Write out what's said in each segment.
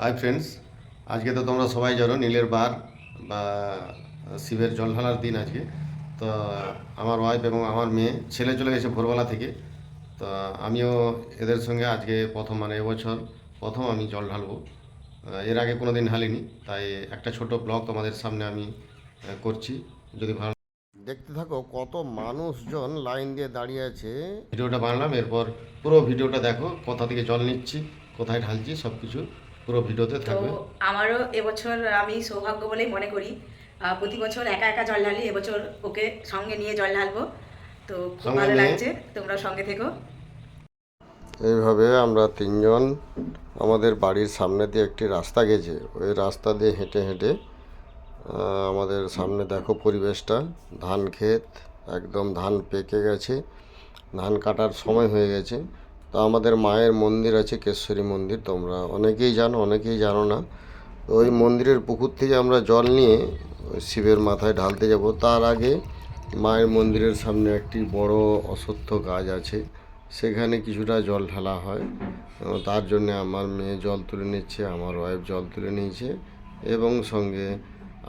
Hi friends আজকে তো তোমরা সবাই জানো নীলের বার বা শিবের জল ঢালার দিন আজকে। তো আমার ওয়াইফ এবং আমার মেয়ে ছেলে চলে গেছে ভোরবেলা থেকে। তো আমিও এদের সঙ্গে আজকে প্রথম মানে এবছর প্রথম আমি জল ঢালবো। এর আগে কোনো দিন ঢালিনি তাই একটা ছোট ব্লগ তোমাদের সামনে আমি করছি। যদি ভালো দেখতে থাকো কত মানুষজন লাইন দিয়ে দাঁড়িয়ে আছে। ভিডিওটা বানালাম এরপর পুরো ভিডিওটা দেখো কোথা থেকে জল নিচ্ছি কোথায় ঢালছি সব কিছু পুরো ভিডিওতে থাকবে। আমারও এবছর আমি সৌভাগ্য বলেই মনে করি প্রতি বছর একা একা জল ঢালি এবছর ওকে সঙ্গে নিয়ে জল ঢালবো। তো খুব ভালো লাগছে তোমরা সঙ্গে থেকো। এইভাবে আমরা তিনজন আমাদের বাড়ির সামনে দিয়ে একটি রাস্তা গেছে। ওই রাস্তা দিয়ে হেঁটে হেঁটে আমাদের সামনে দেখো পরিবেশটা ধান ক্ষেত একদম ধান পেকে গেছে। ধান কাটার সময় হয়ে গেছে। তো আমাদের মায়ের মন্দির আছে কেশ্বরী মন্দির, তোমরা অনেকেই জানো অনেকেই জানো না। তো ওই মন্দিরের পুকুর থেকে আমরা জল নিয়ে শিবের মাথায় ঢালতে যাব। তার আগে মায়ের মন্দিরের সামনে একটি বড় অশ্বত্থ গাছ আছে, সেখানে কিছুটা জল ঢালা হয়। তার জন্য আমার মেয়ে জল তুলে নিচ্ছে, আমার ওয়াইফ জল তুলে নিয়েছে এবং সঙ্গে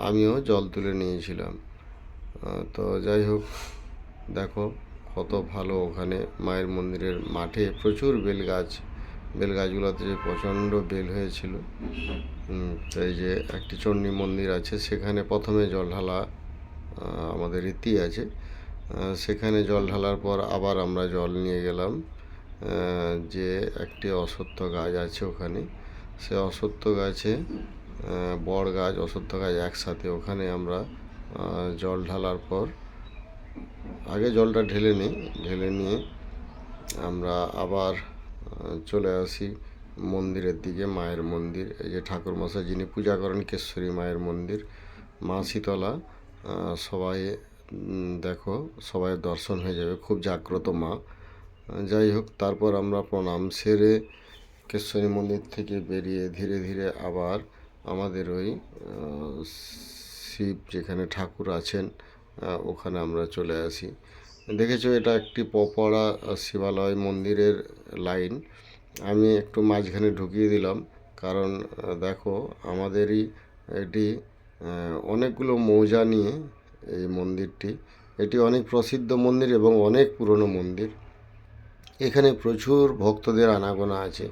আমিও জল তুলে নিয়েছিলাম। তো যাই হোক, দেখো। কত ভালো ওখানে মায়ের মন্দিরের মাঠে প্রচুর বেল গাছ বেল গাছগুলোতে যে প্রচণ্ড বেল হয়েছিল। এই যে একটি চণ্ডী মন্দির আছে, সেখানে প্রথমে জল ঢালা আমাদের রীতি আছে। সেখানে জল ঢালার পর আবার আমরা জল নিয়ে গেলাম। যে একটি অশ্বত্থ গাছ আছে ওখানে, সে অশ্বত্থ গাছে বড় গাছ, অশ্বত্থ গাছ একসাথে ওখানে আমরা জল ঢালার পর আগে জলটা ঢেলে নিই। ঢেলে নিয়ে আমরা আবার চলে আসি মন্দিরের দিকে, মায়ের মন্দির। এই যে ঠাকুর মশাই যিনি পূজা করেন কেশ্বরী মায়ের মন্দির, মা শীতলা সবাই দেখো, সবাই দর্শন হয়ে যাবে। খুব জাগ্রত মা। যাই হোক, তারপর আমরা প্রণাম সেরে কেশ্বরী মন্দির থেকে বেরিয়ে ধীরে ধীরে আবার আমাদের ওই শিব যেখানে ঠাকুর আছেন ওখানে আমরা চলে আসি। দেখেছ এটা একটি পপড়া শিবালয় মন্দিরের লাইন। আমি একটু মাঝখানে ঢুকিয়ে দিলাম, কারণ দেখো আমাদেরই এটি অনেকগুলো মৌজা নিয়ে এই মন্দিরটি। এটি অনেক প্রসিদ্ধ মন্দির এবং অনেক পুরনো মন্দির। এখানে প্রচুর ভক্তদের আনাগোনা আছে।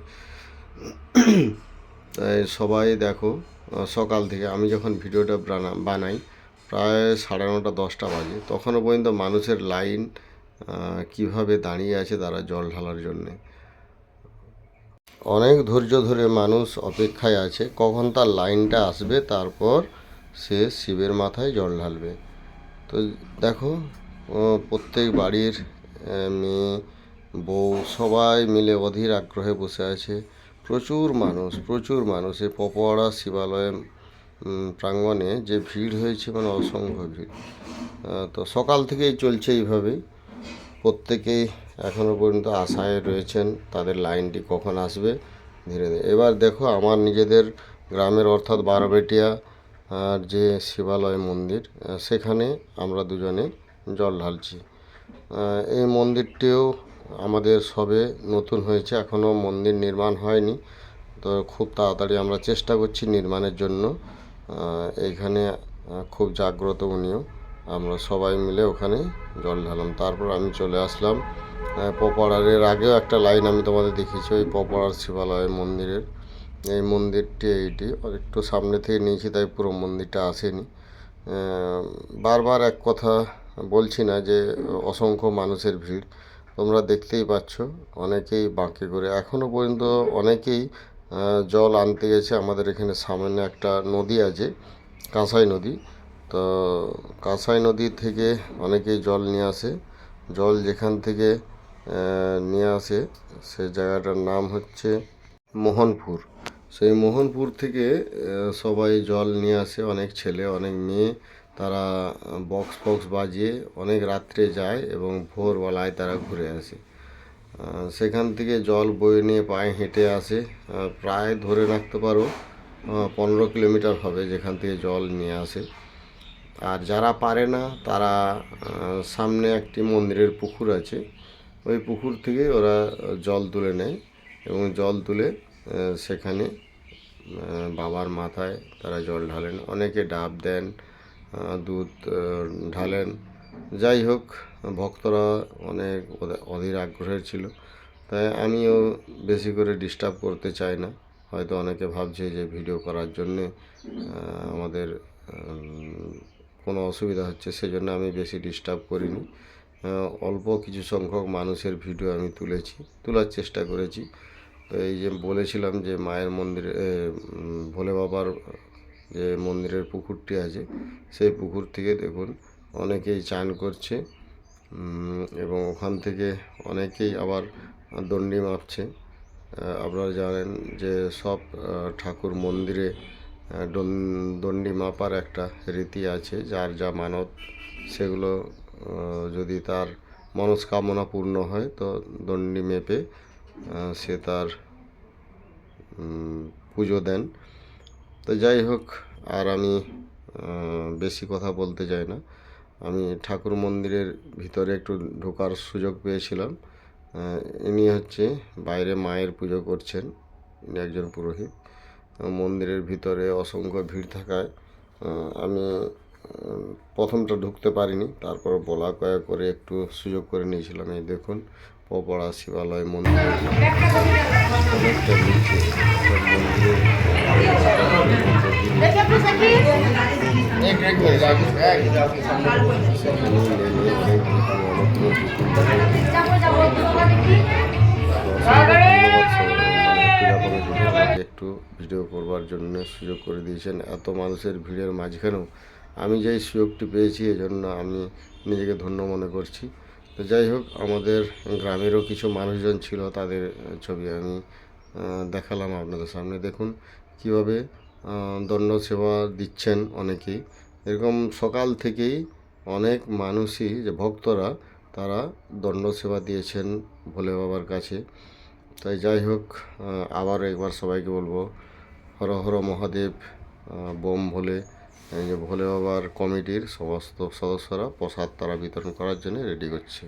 তাই সবাই দেখো সকাল থেকে আমি যখন ভিডিওটা বানা- বানাই প্রায় সাড়ে নটা, দশটা বাজে। তখনও পর্যন্ত মানুষের লাইন কীভাবে দাঁড়িয়ে আছে তারা জল ঢালার জন্যে। অনেক ধৈর্য ধরে মানুষ অপেক্ষায় আছে, কখন তার লাইনটা আসবে তারপর সে শিবের মাথায় জল ঢালবে। তো দেখো প্রত্যেক বাড়ির মেয়ে, বউ সবাই মিলে অধীর আগ্রহে বসে আছে। প্রচুর মানুষ প্রচুর মানুষ। এই পপোয়াড়া শিবালয়ে প্রাঙ্গণে যে ভিড় হয়েছে মানে অসংখ্য ভিড়। তো সকাল থেকেই চলছে এইভাবেই। প্রত্যেকেই এখনও পর্যন্ত আশায় রয়েছেন তাদের লাইনটি কখন আসবে, ধীরে ধীরে। এবার দেখো আমার নিজেদের গ্রামের অর্থাৎ বারবেটিয়া, আর যে শিবালয় মন্দির সেখানে আমরা দুজনে জল ঢালছি। এই মন্দিরটিও আমাদের সবে নতুন হয়েছে এখনও মন্দির নির্মাণ হয়নি। তো খুব তাড়াতাড়ি আমরা চেষ্টা করছি নির্মাণের জন্য। এইখানে খুব জাগ্রত উনিও। আমরা সবাই মিলে ওখানে জল ঢালাম তারপর আমি চলে আসলাম পপাড়ারের আগেও একটা লাইন আমি তোমাদের দেখিয়েছি, ওই পপাড়ার শিবালয় মন্দিরের। এই মন্দিরটি এইটি একটু সামনে থেকে নিয়েছি, তাই পুরো মন্দিরটা আসেনি। বারবার এক কথা বলছি না যে, অসংখ্য মানুষের ভিড়। তোমরা দেখতেই পাচ্ছ, অনেকেই বাঁকে করে এখনও পর্যন্ত অনেকেই জল আনতে গেছে। আমাদের এখানে সামনে একটা নদী আছে, কাঁসাই নদী। তো কাঁসাই নদী থেকে অনেকেই জল নিয়ে আসে। জল যেখান থেকে নিয়ে আসে, সে জায়গাটার নাম হচ্ছে মোহনপুর। সেই মোহনপুর থেকে সবাই জল নিয়ে আসে। অনেক ছেলে, অনেক মেয়ে, তারা বক্স বক্স বাজিয়ে অনেক রাত্রে যায় এবং ভোরবেলায় তারা ঘুরে আসে। সেখান থেকে জল বয়ে নিয়ে পায়ে হেঁটে আসে। প্রায় ধরে রাখতে পারো পনেরো কিলোমিটার হবে যেখান থেকে জল নিয়ে আসে। আর যারা পারে না, তারা সামনে একটি মন্দিরের পুকুর আছে। ওই পুকুর থেকে ওরা জল তুলে নেয় এবং জল তুলে সেখানে বাবার মাথায় তারা জল ঢালেন। অনেকে ডাব দেন দুধ ঢালেন। যাই হোক, ভক্তরা অনেক অধীর আগ্রহের ছিল। তাই আমিও বেশি করে ডিস্টার্ব করতে চাই না। হয়তো অনেকে ভাবছে যে ভিডিও করার জন্যে আমাদের কোনো অসুবিধা হচ্ছে, সেজন্য আমি বেশি ডিস্টার্ব করিনি। অল্প কিছু সংখ্যক মানুষের ভিডিও আমি তুলেছি, তোলার চেষ্টা করেছি। তো এই যে বলেছিলাম যে মায়ের মন্দিরে ভোলে বাবার যে মন্দিরের পুকুরটি আছে, সেই পুকুর থেকে দেখুন অনেকেই চান করছে এবং ওখান থেকে অনেকেই আবার দণ্ডি মাপছে। আপনারা জানেন যে সব ঠাকুর মন্দিরে দণ্ডি মাপার একটা রীতি আছে, যার যা মানত সেগুলো যদি তার মনস্কামনা পূর্ণ হয়, তো দণ্ডি মেপে সে তার পুজো দেন। তো যাই হোক, আর আমি বেশি কথা বলতে চাই না। আমি ঠাকুর মন্দিরের ভিতরে একটু ঢোকার সুযোগ পেয়েছিলাম। ইনি হচ্ছে বাইরে মায়ের পুজো করছেন, ইনি একজন পুরোহিত। মন্দিরের ভিতরে অসংখ্য ভিড় থাকায় আমি প্রথমটা ঢুকতে পারিনি, তারপর বলা কয়া করে একটু সুযোগ করে নিয়েছিলাম। এই দেখুন, পপড়া শিবালয় মন্দির। মন্দিরের একটু ভিডিও করবার জন্য সুযোগ করে দিয়েছেন। এত মানুষের ভিড়ের মাঝখানেও আমি যেই সুযোগটি পেয়েছি, এজন্য আমি নিজেকে ধন্য মনে করছি। তো যাই হোক, আমাদের গ্রামেরও কিছু মানুষজন ছিল, তাদের ছবি আমি দেখালাম আপনাদের সামনে। দেখুন কীভাবে দণ্ড সেবা দিচ্ছেন অনেকেই। এরকম সকাল থেকেই অনেক মানুষই, যে ভক্তরা, তারা দণ্ড সেবা দিয়েছেন ভোলে বাবার কাছে। তাই যাই হোক আবার একবার সবাইকে বলব, হর হর মহাদেব বোম ভোলে যে ভোলে বাবার কমিটির সমস্ত সদস্যরা প্রসাদ তারা বিতরণ করার জন্য রেডি করছে।